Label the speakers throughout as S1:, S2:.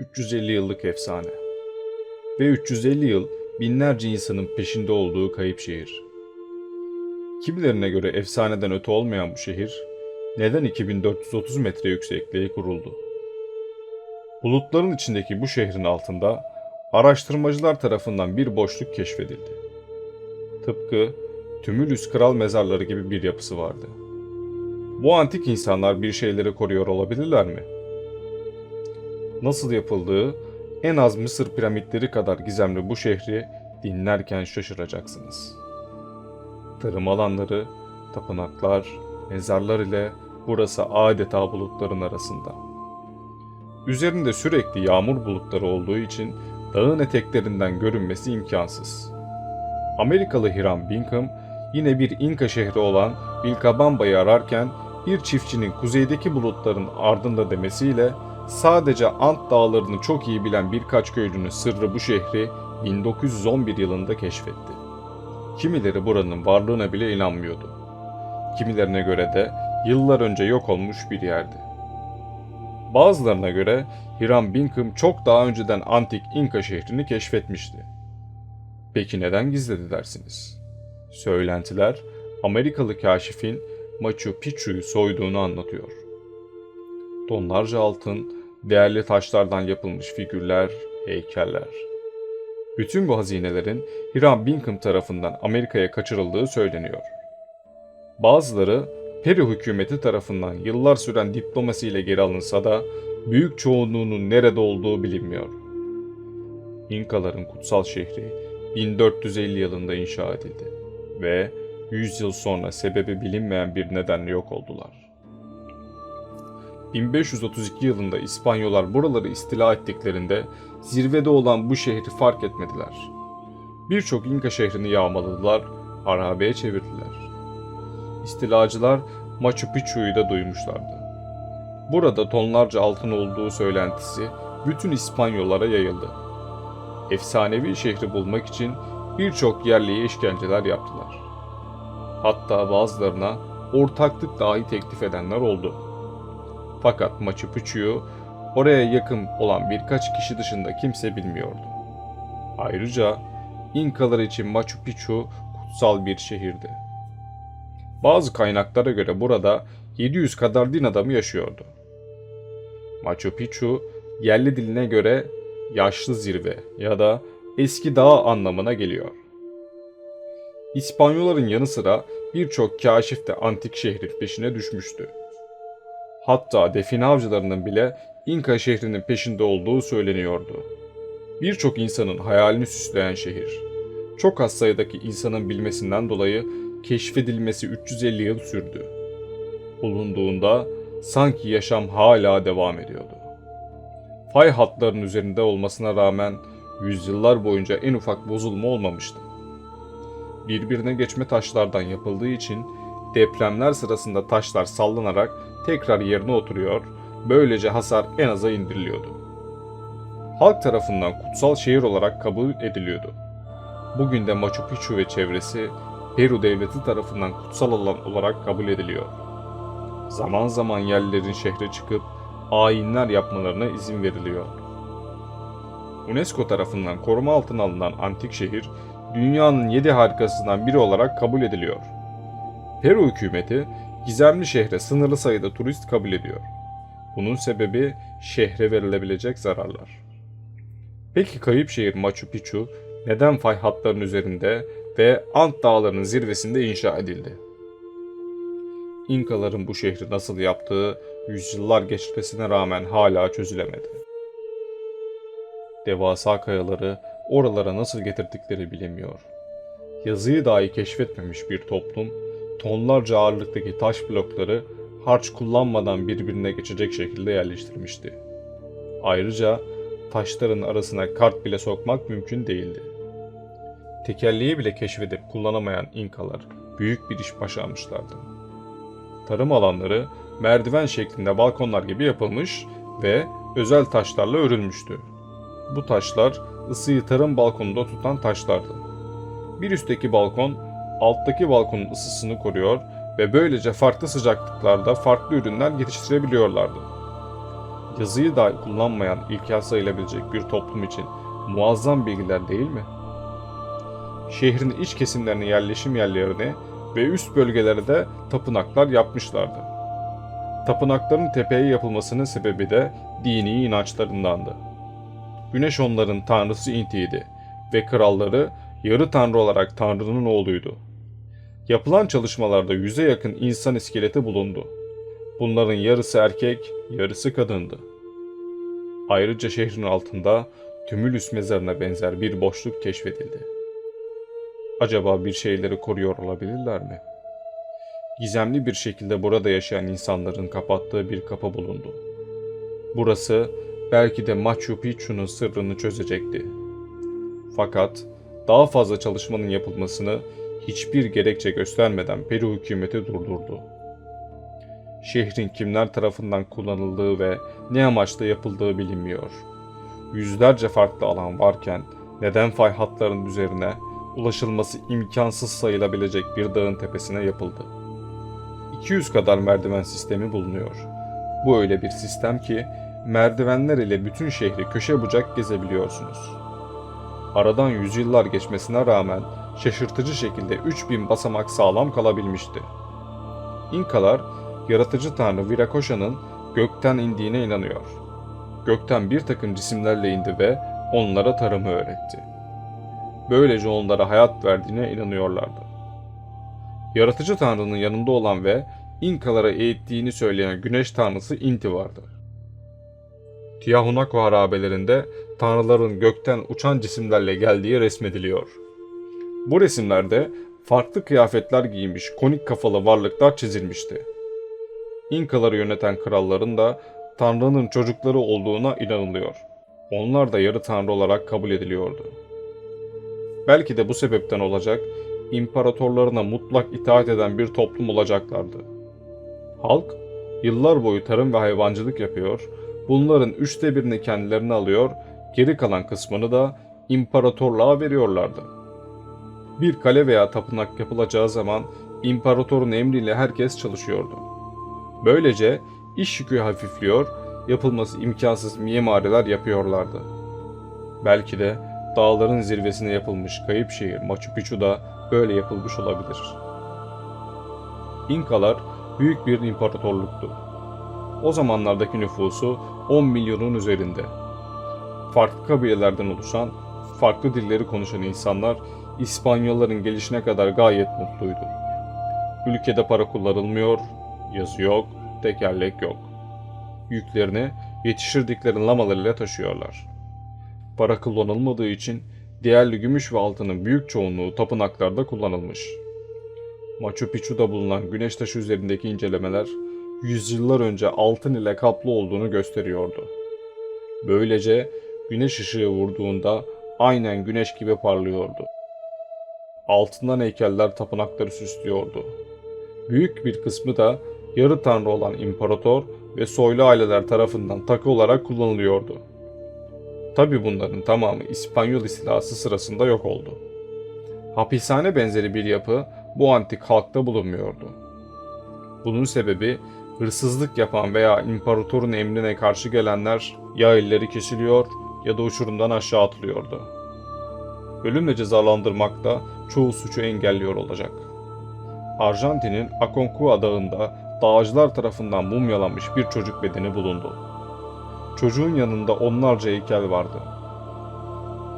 S1: 350 yıllık efsane. Ve 350 yıl binlerce insanın peşinde olduğu kayıp şehir. Kimilerine göre efsaneden öte olmayan bu şehir neden 2430 metre yüksekliğe kuruldu? Bulutların içindeki bu şehrin altında araştırmacılar tarafından bir boşluk keşfedildi. Tıpkı Tümülüs Kral Mezarları gibi bir yapısı vardı. Bu antik insanlar bir şeyleri koruyor olabilirler mi? Nasıl yapıldığı en az Mısır piramitleri kadar gizemli bu şehri dinlerken şaşıracaksınız. Tarım alanları, tapınaklar, mezarlar ile burası adeta bulutların arasında. Üzerinde sürekli yağmur bulutları olduğu için dağın eteklerinden görünmesi imkansız. Amerikalı Hiram Bingham yine bir İnka şehri olan Vilcabamba'yı ararken bir çiftçinin kuzeydeki bulutların ardında demesiyle sadece Ant dağlarını çok iyi bilen birkaç köylünün sırrı bu şehri 1911 yılında keşfetti. Kimileri buranın varlığına bile inanmıyordu. Kimilerine göre de yıllar önce yok olmuş bir yerdi. Bazılarına göre Hiram Bingham çok daha önceden antik İnka şehrini keşfetmişti. Peki neden gizledi dersiniz? Söylentiler Amerikalı kaşifin Machu Picchu'yu soyduğunu anlatıyor. Tonlarca altın, değerli taşlardan yapılmış figürler, heykeller. Bütün bu hazinelerin Hiram Bingham tarafından Amerika'ya kaçırıldığı söyleniyor. Bazıları Peru hükümeti tarafından yıllar süren diplomasiyle geri alınsa da büyük çoğunluğunun nerede olduğu bilinmiyor. İnkaların kutsal şehri 1450 yılında inşa edildi ve 100 yıl sonra sebebi bilinmeyen bir nedenle yok oldular. 1532 yılında İspanyollar buraları istila ettiklerinde zirvede olan bu şehri fark etmediler. Birçok İnka şehrini yağmaladılar, harabeye çevirdiler. İstilacılar Machu Picchu'yu da duymuşlardı. Burada tonlarca altın olduğu söylentisi bütün İspanyollara yayıldı. Efsanevi şehri bulmak için birçok yerliye işkenceler yaptılar. Hatta bazılarına ortaklık dahi teklif edenler oldu. Fakat Machu Picchu'yu oraya yakın olan birkaç kişi dışında kimse bilmiyordu. Ayrıca İnkalar için Machu Picchu kutsal bir şehirdi. Bazı kaynaklara göre burada 700 kadar din adamı yaşıyordu. Machu Picchu yerli diline göre yaşlı zirve ya da eski dağ anlamına geliyor. İspanyolların yanı sıra birçok kaşif de antik şehrin peşine düşmüştü. Hatta define avcılarının bile İnka şehrinin peşinde olduğu söyleniyordu. Birçok insanın hayalini süsleyen şehir. Çok az sayıdaki insanın bilmesinden dolayı keşfedilmesi 350 yıl sürdü. Bulunduğunda sanki yaşam hala devam ediyordu. Fay hatlarının üzerinde olmasına rağmen yüzyıllar boyunca en ufak bozulma olmamıştı. Birbirine geçme taşlardan yapıldığı için depremler sırasında taşlar sallanarak tekrar yerine oturuyor, böylece hasar en aza indiriliyordu. Halk tarafından kutsal şehir olarak kabul ediliyordu. Bugün de Machu Picchu ve çevresi Peru devleti tarafından kutsal alan olarak kabul ediliyor. Zaman zaman yerlilerin şehre çıkıp ayinler yapmalarına izin veriliyor. UNESCO tarafından koruma altına alınan antik şehir, dünyanın yedi harikasından biri olarak kabul ediliyor. Peru hükümeti gizemli şehre sınırlı sayıda turist kabul ediyor. Bunun sebebi şehre verilebilecek zararlar. Peki kayıp şehir Machu Picchu neden fay hatlarının üzerinde ve Ant dağlarının zirvesinde inşa edildi? İnkaların bu şehri nasıl yaptığı yüzyıllar geçmesine rağmen hala çözülemedi. Devasa kayaları oralara nasıl getirdikleri bilinmiyor. Yazıyı dahi keşfetmemiş bir toplum, tonlarca ağırlıktaki taş blokları harç kullanmadan birbirine geçecek şekilde yerleştirmişti. Ayrıca taşların arasına kart bile sokmak mümkün değildi. Tekerleği bile keşfedip kullanamayan İnkalar büyük bir iş başarmışlardı. Tarım alanları merdiven şeklinde balkonlar gibi yapılmış ve özel taşlarla örülmüştü. Bu taşlar ısıyı tarım balkonunda tutan taşlardı. Bir üstteki balkon alttaki balkonun ısısını koruyor ve böylece farklı sıcaklıklarda farklı ürünler yetiştirebiliyorlardı. yazıyı dahi kullanmayan ilkel sayılabilecek bir toplum için muazzam bilgiler değil mi? Şehrin iç kesimlerine yerleşim yerlerini ve üst bölgelere de tapınaklar yapmışlardı. Tapınakların tepeye yapılmasının sebebi de dini inançlarındandı. Güneş onların tanrısı Inti'ydi ve kralları yarı tanrı olarak tanrının oğluydu. Yapılan çalışmalarda yüze yakın insan iskeleti bulundu. Bunların yarısı erkek, yarısı kadındı. Ayrıca şehrin altında Tümülüs mezarına benzer bir boşluk keşfedildi. Acaba bir şeyleri koruyor olabilirler mi? Gizemli bir şekilde burada yaşayan insanların kapattığı bir kapı bulundu. Burası belki de Machu Picchu'nun sırrını çözecekti. Fakat daha fazla çalışmanın yapılmasını hiçbir gerekçe göstermeden Peru hükümeti durdurdu. Şehrin kimler tarafından kullanıldığı ve ne amaçla yapıldığı bilinmiyor. Yüzlerce farklı alan varken neden fay hatlarının üzerine ulaşılması imkansız sayılabilecek bir dağın tepesine yapıldı? 200 kadar merdiven sistemi bulunuyor. Bu öyle bir sistem ki merdivenler ile bütün şehri köşe bucak gezebiliyorsunuz. Aradan yüzyıllar geçmesine rağmen şaşırtıcı şekilde 3000 basamak sağlam kalabilmişti. İnkalar, yaratıcı tanrı Viracocha'nın gökten indiğine inanıyor. Gökten bir takım cisimlerle indi ve onlara tarımı öğretti. Böylece onlara hayat verdiğine inanıyorlardı. Yaratıcı tanrının yanında olan ve İnkalara eğittiğini söyleyen güneş tanrısı Inti vardı. Tiahunaco harabelerinde tanrıların gökten uçan cisimlerle geldiği resmediliyor. Bu resimlerde farklı kıyafetler giymiş konik kafalı varlıklar çizilmişti. İnkaları yöneten kralların da Tanrı'nın çocukları olduğuna inanılıyor. Onlar da yarı tanrı olarak kabul ediliyordu. Belki de bu sebepten olacak, imparatorlarına mutlak itaat eden bir toplum olacaklardı. Halk, yıllar boyu tarım ve hayvancılık yapıyor, bunların üçte birini kendilerine alıyor, geri kalan kısmını da imparatorluğa veriyorlardı. Bir kale veya tapınak yapılacağı zaman imparatorun emriyle herkes çalışıyordu. Böylece iş yükü hafifliyor, yapılması imkansız mimareler yapıyorlardı. Belki de dağların zirvesine yapılmış kayıp şehir Machu Picchu da böyle yapılmış olabilir. İnkalar büyük bir imparatorluktu. O zamanlardaki nüfusu 10 milyonun üzerinde. Farklı kabilelerden oluşan, farklı dilleri konuşan insanlar İspanyolların gelişine kadar gayet mutluydu. Ülkede para kullanılmıyor, yazı yok, tekerlek yok. Yüklerini yetiştirdikleri lamalarıyla taşıyorlar. Para kullanılmadığı için değerli gümüş ve altının büyük çoğunluğu tapınaklarda kullanılmış. Machu Picchu'da bulunan güneş taşı üzerindeki incelemeler yüzyıllar önce altın ile kaplı olduğunu gösteriyordu. Böylece güneş ışığı vurduğunda aynen güneş gibi parlıyordu. Altından heykeller tapınakları süslüyordu. Büyük bir kısmı da yarı tanrı olan imparator ve soylu aileler tarafından takı olarak kullanılıyordu. Tabi bunların tamamı İspanyol istilası sırasında yok oldu. Hapishane benzeri bir yapı bu antik halkta bulunmuyordu. Bunun sebebi hırsızlık yapan veya imparatorun emrine karşı gelenler ya elleri kesiliyor ya da uçurumdan aşağı atılıyordu. Ölümle cezalandırmak da çoğu suçu engelliyor olacak. Arjantin'in Aconcagua dağında dağcılar tarafından mumyalanmış bir çocuk bedeni bulundu. Çocuğun yanında onlarca heykel vardı.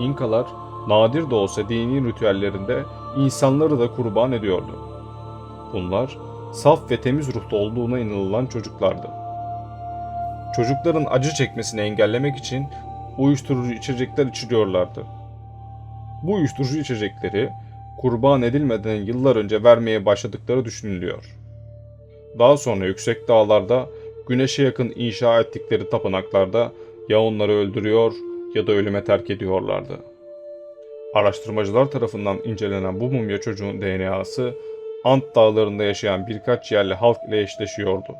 S1: İnkalar nadir de olsa dini ritüellerinde insanları da kurban ediyordu. Bunlar saf ve temiz ruhlu olduğuna inanılan çocuklardı. Çocukların acı çekmesini engellemek için uyuşturucu içecekler içiriyorlardı. Bu uyuşturucu içecekleri kurban edilmeden yıllar önce vermeye başladıkları düşünülüyor. Daha sonra yüksek dağlarda güneşe yakın inşa ettikleri tapınaklarda ya onları öldürüyor ya da ölüme terk ediyorlardı. Araştırmacılar tarafından incelenen bu mumya çocuğun DNA'sı Ant dağlarında yaşayan birkaç yerli halk ile eşleşiyordu.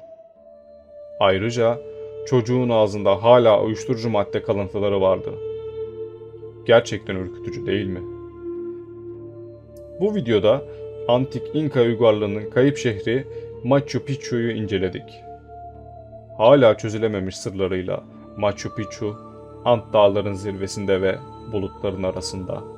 S1: Ayrıca çocuğun ağzında hala uyuşturucu madde kalıntıları vardı. Gerçekten ürkütücü değil mi? Bu videoda antik İnka uygarlığının kayıp şehri Machu Picchu'yu inceledik. hala çözülememiş sırlarıyla Machu Picchu, Ant dağların zirvesinde ve bulutların arasında